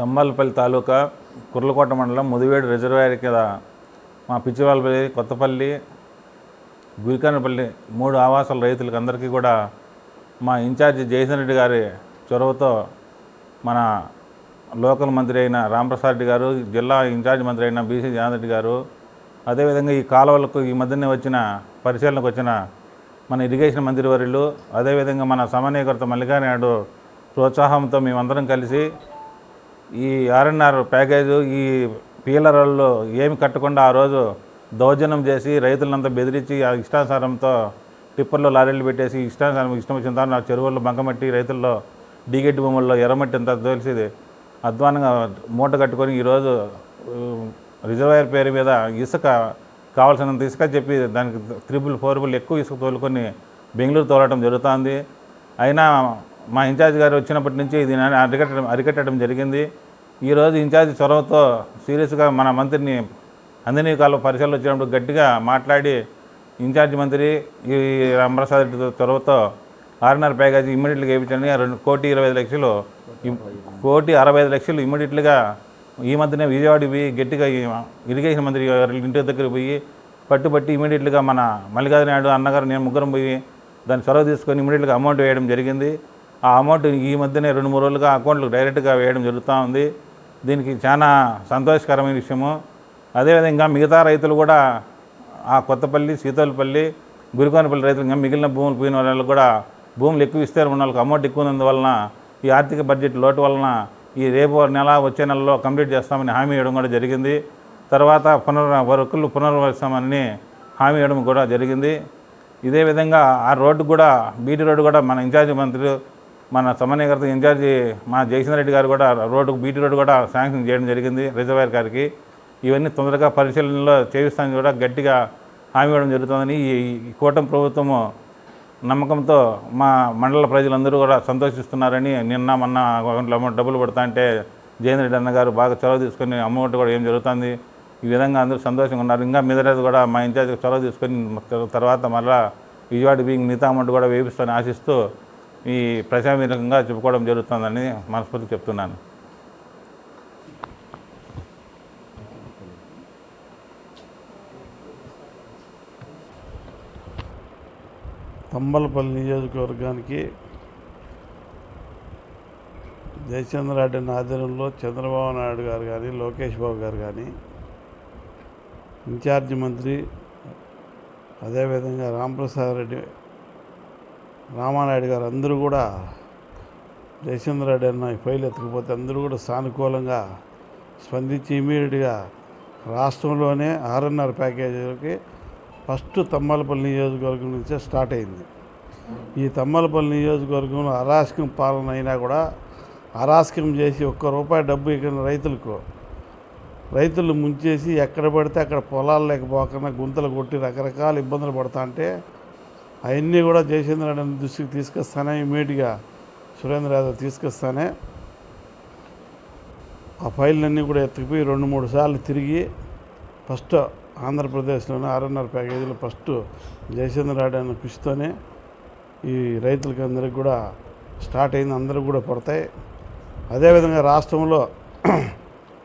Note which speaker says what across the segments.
Speaker 1: తంబాలపల్లి తాలూకా కుర్లకోట మండలం ముదివేడు రిజర్వాయర్ కింద మా పిచ్చివాళ్ళపల్లి కొత్తపల్లి గురికానపల్లి మూడు ఆవాసాల రైతులకు అందరికీ కూడా మా ఇన్ఛార్జి జయసన్ రెడ్డి గారి చొరవతో మన లోకల్ మంత్రి అయిన రామప్రసాద్ రెడ్డి గారు జిల్లా ఇన్ఛార్జ్ మంత్రి అయిన బీసీ జగన్ రెడ్డి గారు అదేవిధంగా ఈ కాలువలకు ఈ మధ్యనే వచ్చిన పరిశీలనకు వచ్చిన మన ఇరిగేషన్ మంత్రి వర్యులు అదేవిధంగా మన సమన్వయకర్త మల్లికానాయుడు ప్రోత్సాహంతో మేమందరం కలిసి ఈ ఆర్ఎన్ఆర్ ప్యాకేజు ఈ పీలర్లలో ఏమి కట్టకుండా ఆ రోజు దౌర్జన్యం చేసి రైతులంతా బెదిరించి ఆ ఇష్టానుసారంతో టిప్పర్లో లారీలు పెట్టేసి ఇష్టానుసారం ఇష్టం వచ్చిన తర్వాత ఆ చెరువుల్లో బంకమట్టి రైతుల్లో డీగెట్టి భూముల్లో ఎర్రమట్టి అంతా తెలిసి అధ్వానంగా మూట కట్టుకొని ఈరోజు రిజర్వాయర్ పేరు మీద ఇసుక కావాల్సినంత ఇసుక చెప్పి దానికి త్రిబుల్ ఫోర్బుల్ ఎక్కువ ఇసుక తోలుకొని బెంగళూరు తోలటం జరుగుతుంది. అయినా మా ఇన్ఛార్జ్ గారు వచ్చినప్పటి నుంచి ఇది అరికట్టడం అరికట్టడం జరిగింది. ఈరోజు ఇన్ఛార్జ్ చొరవతో సీరియస్గా మన మంత్రిని అంజనీ కాలువ పరిశీలన వచ్చినప్పుడు గట్టిగా మాట్లాడి ఇన్ఛార్జ్ మంత్రి ఈ రామప్రసాద్ రెడ్డి చొరవతో ఆర్ఎన్ఆర్ ప్యాకేజ్ ఇమ్మీడియట్గా వేయించండి రెండు కోటి ఇరవై ఐదు లక్షలు కోటి అరవై ఐదు లక్షలు ఇమ్మీడియట్గా ఈ మధ్యనే విజయవాడ పోయి గట్టిగా ఇరిగేషన్ మంత్రి గారి ఇంటి దగ్గరికి పోయి పట్టుబట్టి ఇమీడియట్గా మన మల్లికార్జున నాయుడు అన్నగారు నేను ముగ్గురం పోయి దాన్ని చొరవ తీసుకొని ఇమీడియట్గా అమౌంట్ వేయడం జరిగింది. ఆ అమౌంట్ ఈ మధ్యనే రెండు మూడు రోజులుగా అకౌంట్లు డైరెక్ట్గా వేయడం జరుగుతూ ఉంది. దీనికి చాలా సంతోషకరమైన విషయము. అదేవిధంగా మిగతా రైతులు కూడా ఆ కొత్తపల్లి సీతలపల్లి గురికోనపల్లి రైతులు ఇంకా మిగిలిన భూములు పోయిన వాళ్ళకి కూడా భూములు ఎక్కువ ఇస్తే ఉన్న వాళ్ళకి అమౌంట్ ఎక్కువ ఉన్నందువలన ఈ ఆర్థిక బడ్జెట్ లోటు వలన ఈ రేపు నెల వచ్చే నెలలో కంప్లీట్ చేస్తామని హామీ ఇవ్వడం కూడా జరిగింది. తర్వాత పునర్ వర్కులు పునర్వరిస్తామని హామీ ఇవ్వడం కూడా జరిగింది. ఇదే విధంగా ఆ రోడ్డు కూడా బీటీ రోడ్డు కూడా మన ఇన్ఛార్జ్ మంత్రులు మన సమన్వయకర్త ఇన్ఛార్జి మా జయచంద్ర రెడ్డి గారు కూడా రోడ్డు బీటీ రోడ్డు కూడా శాంక్షన్ చేయడం జరిగింది రిజర్వాయర్ గారికి. ఇవన్నీ తొందరగా పరిశీలనలో చేయిస్తానని కూడా గట్టిగా హామీ ఇవ్వడం జరుగుతుందని ఈ కూటమి ప్రభుత్వము నమ్మకంతో మా మండల ప్రజలందరూ కూడా సంతోషిస్తున్నారని నిన్న మొన్న అకౌంట్లో అమౌంట్ డబ్బులు పడతా అంటే జయేంద్ర రెడ్డి అన్న గారు బాగా చొరవ తీసుకొని అమౌంట్ కూడా ఏం జరుగుతుంది? ఈ విధంగా అందరూ సంతోషంగా ఉన్నారు. ఇంకా మీద కూడా మా ఇన్ఛార్జ్ చొరవ తీసుకొని తర్వాత మళ్ళీ విజయవాడ బీయింగ్ మిగతా అమౌంట్ కూడా వేపిస్తాను ఆశిస్తూ ఈ ప్రశాంతంగా చెప్పుకోవడం జరుగుతుందని మనస్ఫూర్తి చెప్తున్నాను.
Speaker 2: తంబలపల్లి నియోజకవర్గానికి జయచంద్రారెడ్డి ఆధ్వర్యంలో చంద్రబాబు నాయుడు గారు కానీ లోకేష్ బాబు గారు కానీ ఇన్ఛార్జి మంత్రి అదేవిధంగా రాంప్రసాద్ రెడ్డి రామానాయుడు గారు అందరూ కూడా జయచంద్రరెడ్డి అన్న ఈ ఫైల్ ఎత్తుకుపోతే అందరూ కూడా సానుకూలంగా స్పందించి ఇమీడియట్గా రాష్ట్రంలోనే ఆర్ఎన్ఆర్ ప్యాకేజీలకి ఫస్ట్ తమ్మలపల్లి నియోజకవర్గం నుంచే స్టార్ట్ అయింది. ఈ తమ్మలపల్లి నియోజకవర్గంలో అరాచకం పాలన అయినా కూడా అరాచకం చేసి ఒక్క రూపాయి డబ్బు ఇక్కడ రైతులకు రైతులు ముంచేసి ఎక్కడ పడితే అక్కడ పొలాలు లేకపోకుండా గుంతలు కొట్టి రకరకాల ఇబ్బందులు పడతా అంటే అవన్నీ కూడా జయచంద్ర రెడ్డి దృష్టికి తీసుకొస్తానే ఇమీడియట్గా సురేంద్ర యాదవ్ తీసుకొస్తానే. ఆ ఫైళ్ళన్నీ కూడా ఎత్తుకుపోయి రెండు మూడు సార్లు తిరిగి ఫస్ట్ ఆంధ్రప్రదేశ్లోనే ఆర్ఎన్ఆర్ ప్యాకేజీలో ఫస్ట్ జయచంద్ర రెడ్డి అన్న కృషితోనే ఈ రైతులకి అందరికి కూడా స్టార్ట్ అయింది అందరికి కూడా పడతాయి. అదేవిధంగా రాష్ట్రంలో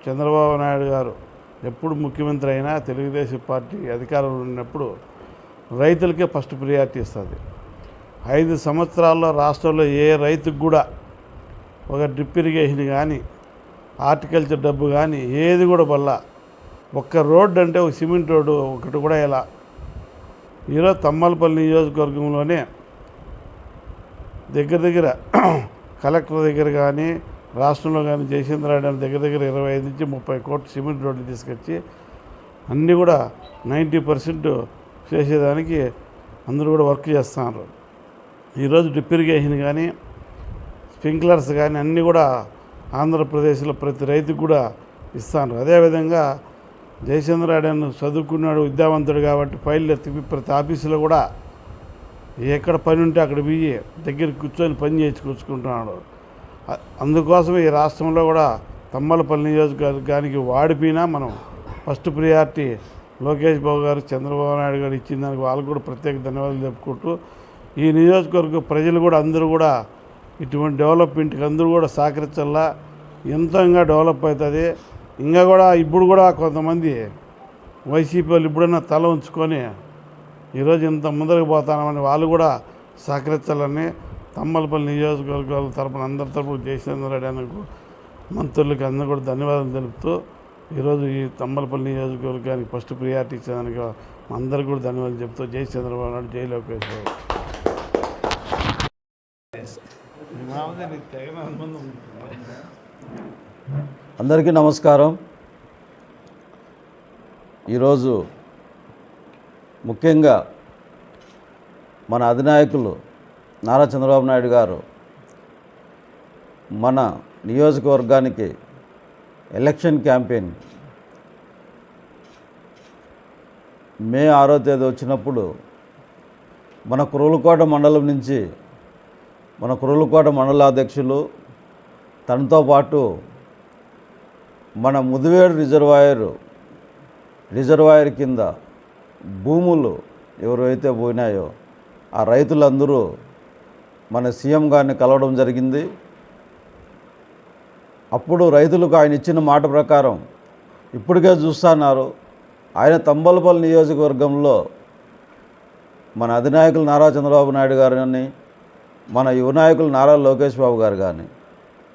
Speaker 2: చంద్రబాబు నాయుడు గారు ఎప్పుడు ముఖ్యమంత్రి అయినా తెలుగుదేశం పార్టీ అధికారంలో ఉన్నప్పుడు రైతులకే ఫస్ట్ ప్రియారిటీ ఇస్తుంది. ఐదు సంవత్సరాల్లో రాష్ట్రంలో ఏ రైతుకు కూడా ఒక డ్రిప్ ఇరిగేషన్ కానీ హార్టికల్చర్ డబ్బు కానీ ఏది కూడా వల్ల ఒక్క రోడ్డు అంటే ఒక సిమెంట్ రోడ్డు ఒకటి కూడా ఇలా ఈరోజు తమ్మలపల్లి నియోజకవర్గంలోనే దగ్గర దగ్గర కలెక్టర్ దగ్గర కానీ రాష్ట్రంలో కానీ జయచంద్రారెడ్డి అని దగ్గర దగ్గర ఇరవై ఐదు నుంచి ముప్పై కోట్లు సిమెంట్ రోడ్లు తీసుకొచ్చి అన్నీ కూడా నైంటీ పర్సెంట్ చేసేదానికి అందరూ కూడా వర్క్ చేస్తున్నారు. ఈరోజు డ్రిప్ ఇరిగేషన్ కానీ స్ప్రింక్లర్స్ కానీ అన్నీ కూడా ఆంధ్రప్రదేశ్లో ప్రతి రైతుకు కూడా ఇస్తాను అదేవిధంగా జయచంద్ర అని చదువుకున్నాడు విద్యావంతుడు కాబట్టి ఫైల్ ఎత్తి ప్రతి ఆఫీసులో కూడా ఎక్కడ పని ఉంటే అక్కడ పోయి దగ్గర కూర్చొని పని చేయించుకొచ్చుకుంటున్నాడు అ- అందుకోసం ఈ రాష్ట్రంలో కూడా తమ్మలపల్లి నియోజకవర్గానికి వాడిపోయినా మనం ఫస్ట్ ప్రియారిటీ లోకేష్ బాబు గారు చంద్రబాబు నాయుడు గారు ఇచ్చిన దానికి వాళ్ళకు కూడా ప్రత్యేక ధన్యవాదాలు చెప్పుకుంటూ ఈ నియోజకవర్గ ప్రజలు కూడా అందరూ కూడా ఇటువంటి డెవలప్మెంట్కి అందరూ కూడా సహకరించాలా? ఎంతో ఇంకా డెవలప్ అవుతుంది? ఇంకా కూడా ఇప్పుడు కూడా కొంతమంది వైసీపీ వాళ్ళు ఇప్పుడైనా తల ఉంచుకొని ఈరోజు ఇంత ముందరకు పోతామని వాళ్ళు కూడా సహకరించాలని తమ్మలపల్లి నియోజకవర్గాల తరపున అందరి తరపున జయచంద్ర రెడ్డి అన్నకు మంత్రులకి అందరూ కూడా ధన్యవాదాలు తెలుపుతూ ఈరోజు ఈ తమ్మలపల్లి నియోజకవర్గానికి ఫస్ట్ ప్రియారిటీ ఇచ్చేదానికి అందరు కూడా ధన్యవాదాలు చెప్తూ జై చంద్రబాబు నాయుడు జై లోకేష్ బాబు.
Speaker 3: అందరికీ నమస్కారం. ఈరోజు ముఖ్యంగా మన అధినాయకులు నారా చంద్రబాబు నాయుడు గారు మన నియోజకవర్గానికి ఎలక్షన్ క్యాంపెయిన్. మే ఆరో తేదీ వచ్చినప్పుడు మన కురులకోట మండలం నుంచి మన కురులకోట మండలాధ్యక్షులు తనతో పాటు మన ముదివేడు రిజర్వాయర్ రిజర్వాయర్ కింద భూములు ఎవరైతే పోయినాయో ఆ రైతులందరూ మన సీఎం గారిని కలవడం జరిగింది. అప్పుడు రైతులకు ఆయన ఇచ్చిన మాట ప్రకారం ఇప్పటికే చూస్తున్నారు ఆయన తంబలపల్లి నియోజకవర్గంలో మన అధినాయకులు నారా చంద్రబాబు నాయుడు గారు కానీ మన యువ నాయకులు నారా లోకేష్ బాబు గారు కానీ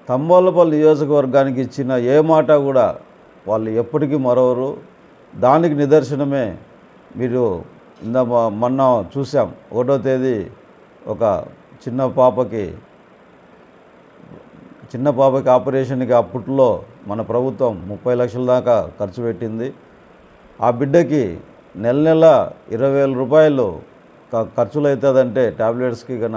Speaker 3: తంబలపల్లి నియోజకవర్గానికి ఇచ్చిన ఏ మాట కూడా వాళ్ళు ఎప్పటికీ మరవరు. దానికి నిదర్శనమే మీరు ఇందా మొన్న చూసాం ఒకటో తేదీ ఒక చిన్న పాపకి చిన్న పాపకి ఆపరేషన్కి అప్పట్లో మన ప్రభుత్వం ముప్పై లక్షల దాకా ఖర్చు పెట్టింది. ఆ బిడ్డకి నెల నెల ఇరవై వేల రూపాయలు క- ఖర్చులు అవుతుందంటే టాబ్లెట్స్కి కన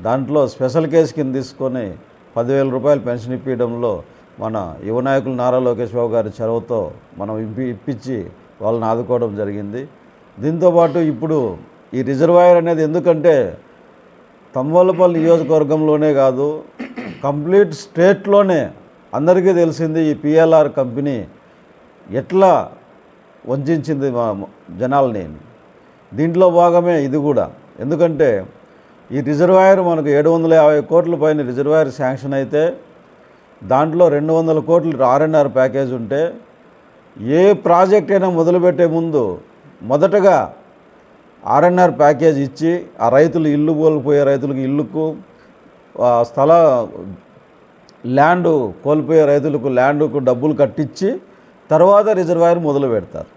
Speaker 3: దాంట్లో స్పెషల్ కేసు కింద తీసుకొని పదివేల రూపాయలు పెన్షన్ ఇప్పించడంలో మన యువ నాయకులు నారా లోకేష్ బాబు గారి చొరవతో మనం ఇప్పి ఇప్పించి వాళ్ళని ఆదుకోవడం జరిగింది. దీంతోపాటు ఇప్పుడు ఈ రిజర్వాయర్ అనేది ఎందుకంటే తమ్మలపల్లి నియోజకవర్గంలోనే కాదు కంప్లీట్ స్టేట్లోనే అందరికీ తెలిసింది ఈ పిఎల్ఆర్ కంపెనీ ఎట్లా వంచింది మా జనాల్ని. దీంట్లో భాగమే ఇది కూడా. ఎందుకంటే ఈ రిజర్వాయర్ మనకు ఏడు వందల యాభై కోట్ల పైన రిజర్వాయర్ శాంక్షన్ అయితే దాంట్లో రెండు వందల కోట్లు ఆర్ఎన్ఆర్ ప్యాకేజ్ ఉంటే ఏ ప్రాజెక్ట్ అయినా మొదలుపెట్టే ముందు మొదటగా ఆర్ఎన్ఆర్ ప్యాకేజ్ ఇచ్చి ఆ రైతులు ఇల్లు కోల్పోయే రైతులకు ఇల్లుకు స్థల ల్యాండ్ కోల్పోయే రైతులకు ల్యాండ్కు డబ్బులు కట్టించి తర్వాత రిజర్వాయర్ మొదలు పెడతారు.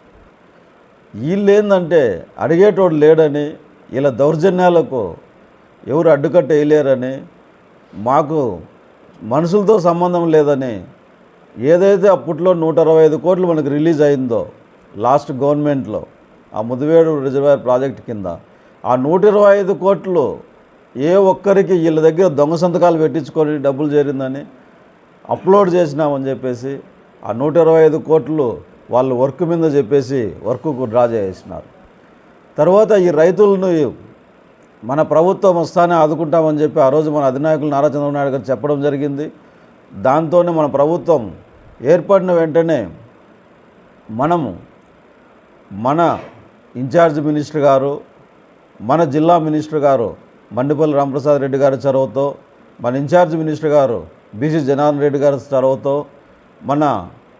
Speaker 3: వీళ్ళు ఏంటంటే అడిగేటోడు లేడని ఇలా దౌర్జన్యాలకు ఎవరు అడ్డుకట్ట వేయలేరని మాకు మనుషులతో సంబంధం లేదని ఏదైతే అప్పట్లో నూట అరవై ఐదు కోట్లు మనకు రిలీజ్ అయిందో లాస్ట్ గవర్నమెంట్లో ఆ ముదివేడు రిజర్వాయర్ ప్రాజెక్ట్ కింద ఆ నూట ఇరవై ఐదు కోట్లు ఏ ఒక్కరికి వీళ్ళ దగ్గర దొంగ సంతకాలు పెట్టించుకొని డబ్బులు చేరిందని అప్లోడ్ చేసినామని చెప్పేసి ఆ నూట ఇరవై ఐదు కోట్లు వాళ్ళు వర్క్ మీద చెప్పేసి వర్క్కు డ్రా చేసినారు. తర్వాత ఈ రైతులను మన ప్రభుత్వం వస్తానే ఆదుకుంటామని చెప్పి ఆ రోజు మన అధినాయకులు నారా చంద్రబాబు నాయుడు గారు చెప్పడం జరిగింది. దాంతోనే మన ప్రభుత్వం ఏర్పడిన వెంటనే మనము మన ఇన్ఛార్జ్ మినిస్టర్ గారు మన జిల్లా మినిస్టర్ గారు మండిపల్లి రామప్రసాద్ రెడ్డి గారి చొరవతో మన ఇన్ఛార్జ్ మినిస్టర్ గారు బీసీ జనార్దన్ రెడ్డి గారి చొరవతో మన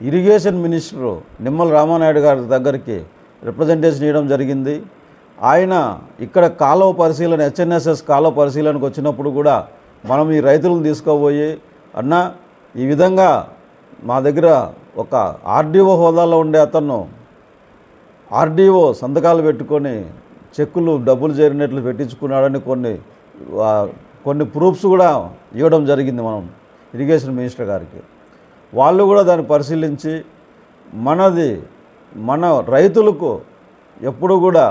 Speaker 3: ఇరిగేషన్ మినిస్టరు నిమ్మల రామానాయుడు గారి దగ్గరికి రిప్రజెంటేషన్ ఇవ్వడం జరిగింది. ఆయన ఇక్కడ కాలువ పరిశీలన హెచ్ఎన్ఎస్ఎస్ కాలువ పరిశీలనకు వచ్చినప్పుడు కూడా మనం ఈ రైతులను తీసుకోబోయి అన్న ఈ విధంగా మా దగ్గర ఒక ఆర్డీఓ హోదాలో ఉండే అతను ఆర్డీఓ సంతకాలు పెట్టుకొని చెక్కులు డబ్బులు చేరినట్లు పెట్టించుకున్నాడని కొన్ని కొన్ని ప్రూఫ్స్ కూడా ఇవ్వడం జరిగింది మనం ఇరిగేషన్ మినిస్టర్ గారికి. వాళ్ళు కూడా దాన్ని పరిశీలించి మనది మన రైతులకు ఎప్పుడు కూడా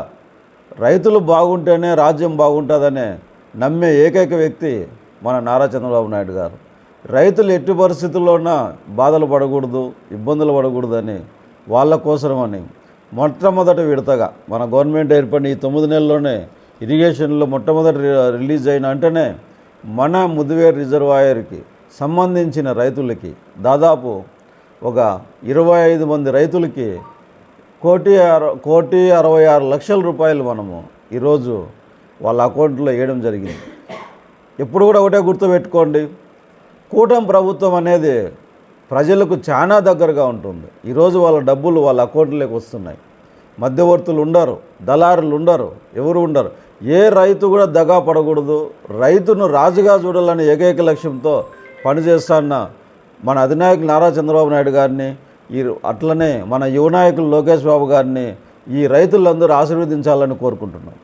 Speaker 3: రైతులు బాగుంటేనే రాజ్యం బాగుంటుందనే నమ్మే ఏకైక వ్యక్తి మన నారా చంద్రబాబు నాయుడు గారు. రైతులు ఎట్టి పరిస్థితుల్లోనా బాధలు పడకూడదు ఇబ్బందులు పడకూడదని వాళ్ళ కోసమని మొట్టమొదటి విడతగా మన గవర్నమెంట్ ఏర్పడిన ఈ తొమ్మిది నెలల్లోనే ఇరిగేషన్లో మొట్టమొదటి రిలీజ్ అయిన వెంటనే మన ముదివేర్ రిజర్వాయర్కి సంబంధించిన రైతులకి దాదాపు ఒక ఇరవై ఐదు మంది రైతులకి కోటి అర కోటి అరవై ఆరు లక్షల రూపాయలు మనము ఈరోజు వాళ్ళ అకౌంట్లో వేయడం జరిగింది. ఎప్పుడు కూడా ఒకటే గుర్తుపెట్టుకోండి. కూటమి ప్రభుత్వం అనేది ప్రజలకు చాలా దగ్గరగా ఉంటుంది. ఈరోజు వాళ్ళ డబ్బులు వాళ్ళ అకౌంట్లోకి వస్తున్నాయి. మధ్యవర్తులు ఉండరు దళారులు ఉండరు ఎవరు ఉండరు. ఏ రైతు కూడా దగా పడకూడదు. రైతును రాజుగా చూడాలని ఏకైక లక్ష్యంతో పనిచేస్తాన్న మన అధినాయకులు నారా చంద్రబాబు నాయుడు గారిని ఈ అట్లనే మన యువనాయకులు లోకేష్ బాబు గారిని ఈ రైతులందరూ ఆశీర్వదించాలని కోరుకుంటున్నాం.